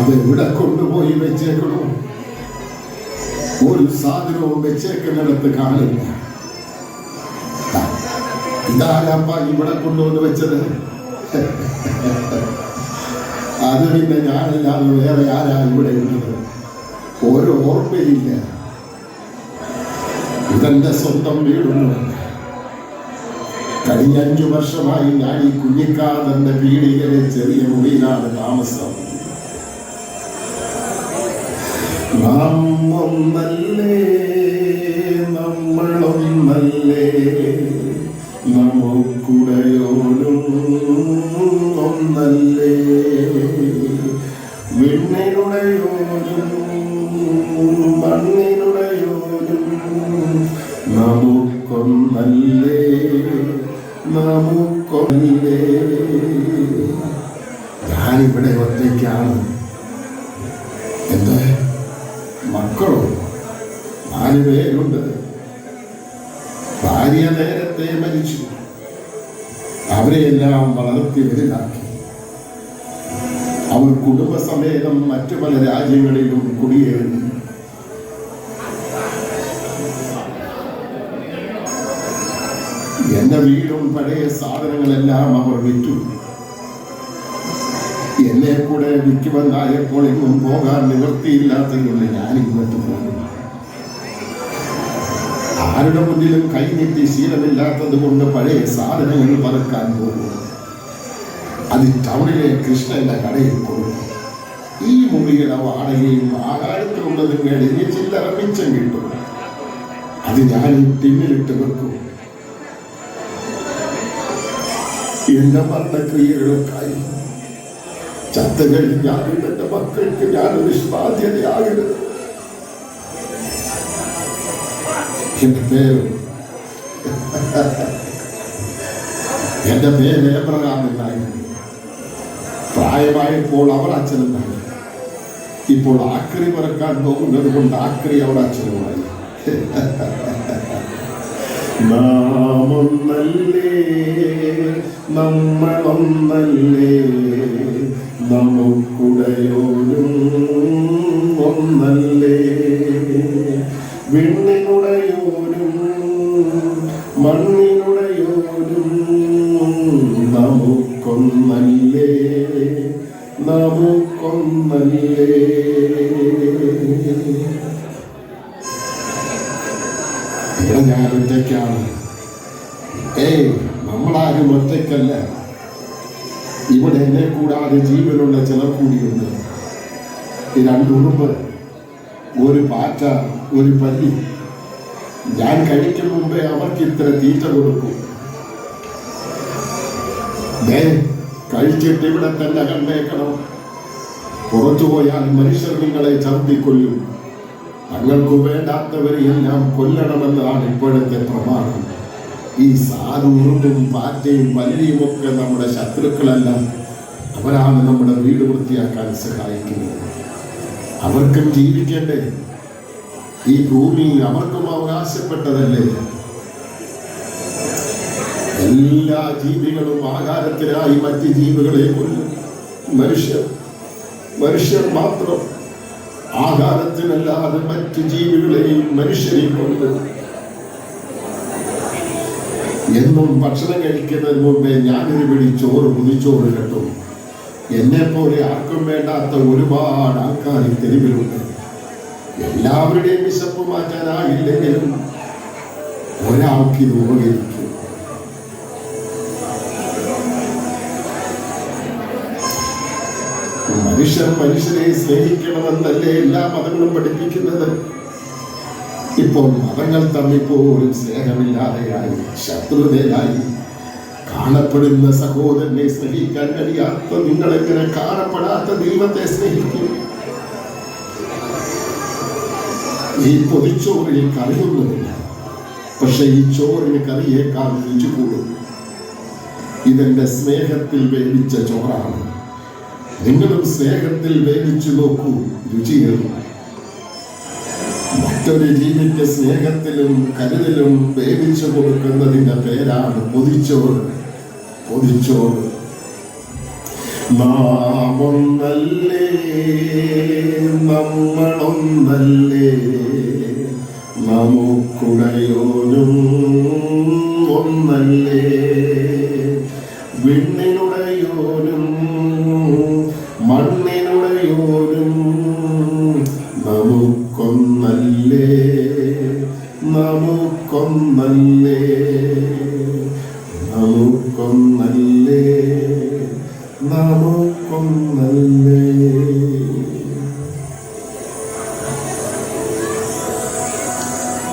അത് ഇവിടെ കൊണ്ടുപോയി വെച്ചേക്കണോ? ഒരു സാധനവും വെച്ചേക്കുന്നിടത്ത് കാണില്ല. ഇതാരപ്പ ഇവിടെ കൊണ്ടുവന്ന് വെച്ചത്? അത് പിന്നെ ഞാനല്ലാതെ വേറെ ആരാ ഇവിടെ ഉള്ളത്? ഒരു ഓർമ്മയില്ല. ഇതെന്റെ സ്വന്തം വീടൊന്നുമല്ല കഴിഞ്ഞ അഞ്ചു വർഷമായി ഞാൻ ഈ കുഞ്ഞിക്കാതന്റെ പീടികയിലെ ചെറിയ മുറിയിലാണ് താമസം. നാം ഒന്നല്ലേ നമ്മളൊന്നല്ലേ. നമുക്കുടയോനും ഒന്നല്ലേ. വിണ്ണിനുടയോനും മണ്ണിനുടയോനും നമുക്കൊന്നല്ലേ നമുക്കൊന്നല്ലേ. ഞാനിവിടെ ഒറ്റയ്ക്കാണ്. നാല് പേരുണ്ട് ഭാര്യ നേരത്തെ മരിച്ചു. അവരെയെല്ലാം വളർത്തി വലുതാക്കി. അവർ കുടുംബസമേതം മറ്റു പല രാജ്യങ്ങളിലും കുടിയേറി. എന്റെ വീടും പഴയ സാധനങ്ങളെല്ലാം അവർ വിറ്റു. എന്നെ കൂടെ വിൽക്കുമെന്നായപ്പോൾ എങ്ങും പോകാൻ നിവൃത്തിയില്ലാത്തതുകൊണ്ട് ഞാൻ ഇങ്ങോട്ട് പോകുന്നു ആരുടെ മുന്നിലും കൈനീട്ടി ശീലമില്ലാത്തത് കൊണ്ട് പഴയ സാധനങ്ങൾ പറക്കാൻ പോകും അത് ടൗണിലെ കൃഷ്ണന്റെ കടയിൽ പോകും ഈ മുറിയുടെ വാടകയും ആകാരത്തിലുള്ളതും കഴിഞ്ഞ് ചില്ലറ മിച്ചം കിട്ടും. അത് ഞാൻ ടിന്നിലിട്ട് വെക്കും. എന്റെ മരണക്രിയകൾക്കായി ചത്ത കഴിഞ്ഞാലും എന്റെ മക്കൾക്ക് ഞാനൊരു ബാധ്യതയാകരുത് പേര് എന്റെ പേര് ഏബ്രഹാം എന്നായിരുന്നു പ്രായമായപ്പോൾ അവർ അച്ഛനുണ്ടായി. ഇപ്പോൾ ആക്രി പറക്കാൻ പോകുന്നത് കൊണ്ട് ആക്രി അവിടെ അച്ഛനുമായി. നാമൊന്നല്ലേ നമ്മളൊന്നല്ലേ നമുക്കുടയോരും ഒന്നല്ലേ. വിണ്ണിനുടയോരും മണ്ണിനുടയോരും നമുക്കൊന്നല്ലേ നമുക്കൊന്നല്ലേ. ഇവിടെ ഞാൻ ഒറ്റയ്ക്കാണ്. ഏയ് നമ്മളാരും ഒറ്റയ്ക്കല്ല. കൂടാതെ ജീവനുള്ള ചിലർ കൂടിയുണ്ട്. ഈ രണ്ട് ഉറുമ്പ് ഒരു പാറ്റ ഒരു പല്ലി. ഞാൻ കഴിക്കും മുമ്പേ അവർക്ക് ഇത്ര തീറ്റ കൊടുക്കും. കഴിച്ചിട്ട് ഇവിടെ തന്നെ കണ്ടേക്കണം. പുറത്തു പോയാൽ മനുഷ്യർ നിങ്ങളെ ചർദിക്കൊല്ലും തങ്ങൾക്ക് വേണ്ടാത്തവരെയെല്ലാം കൊല്ലണമെന്നതാണ് ഇപ്പോഴത്തെ പ്രമാണം. ഈ സാധുറുമ്പും പാറ്റയും പല്ലിയും ഒക്കെ നമ്മുടെ ശത്രുക്കളല്ല. അവരാണ് നമ്മുടെ വീട് വൃത്തിയാക്കാൻ സഹായിക്കുന്നത്. അവർക്കും ജീവിക്കണ്ടേ? ഈ ഭൂമി അവർക്കും അവകാശപ്പെട്ടതല്ലേ? എല്ലാ ജീവികളും ആഹാരത്തിനായി മറ്റ് ജീവികളെ കൊല്ലും. മനുഷ്യർ മനുഷ്യർ മാത്രം ആഹാരത്തിനല്ലാതെ മറ്റ് ജീവികളെയും മനുഷ്യരെയും കൊണ്ട് എന്നും ഭക്ഷണം കഴിക്കുന്നതിന് മുമ്പേ ഞാനൊരു പിടി ചോറ് പുതിച്ചോറ് കെട്ടും. എന്നെ പോലെ ആർക്കും വേണ്ടാത്ത ഒരുപാട് ആൾക്കാർ തെരുവിലുണ്ട്. എല്ലാവരുടെയും വിശപ്പ് മാറ്റാനായില്ലെങ്കിലും ഒരാൾക്ക് ഇത് ഉപകരിക്കും മനുഷ്യർ മനുഷ്യരെ സ്നേഹിക്കണമെന്നല്ലേ എല്ലാ മതങ്ങളും പഠിപ്പിക്കുന്നത്? ഇപ്പോൾ മതങ്ങൾ തമ്മിൽ പോലും സ്നേഹമില്ലാതെയായി ശത്രുതയായി കാണപ്പെടുന്ന സഹോദരനെ സ്നേഹിക്കാൻ കഴിയാത്ത നിങ്ങളെങ്ങനെ കാണപ്പെടാത്ത ദൈവത്തെ സ്നേഹിക്കും? ഈ പൊതിച്ചോറിന് കറിയൊന്നുമില്ല പക്ഷെ ഈ ചോറിന് കറിയേക്കാൾ രുചി കൂടും. ഇതെന്റെ സ്നേഹത്തിൽ വേവിച്ച ചോറാണ്. നിങ്ങളും സ്നേഹത്തിൽ വേവിച്ചു നോക്കൂ രുചിയേറും മറ്റൊരു ജീവിക്ക് സ്നേഹത്തിലും കരുതലും വേവിച്ചു കൊടുക്കുന്നതിന്റെ പേരാണ് പൊതിച്ചോറ്. പൊതിച്ചോറ്. നാം ഒന്നല്ലേ നമ്മളൊന്നല്ലേ. നമുക്കുടയോനും ഒന്നല്ലേ. വിണ്ണിനുടയോനും മണ്ണിനുടയോനും നമുക്കൊന്നല്ലേ നമുക്കൊന്നല്ലേ. നമുക്കൊന്നല്ലേ. നമുക്കും നല്ലേ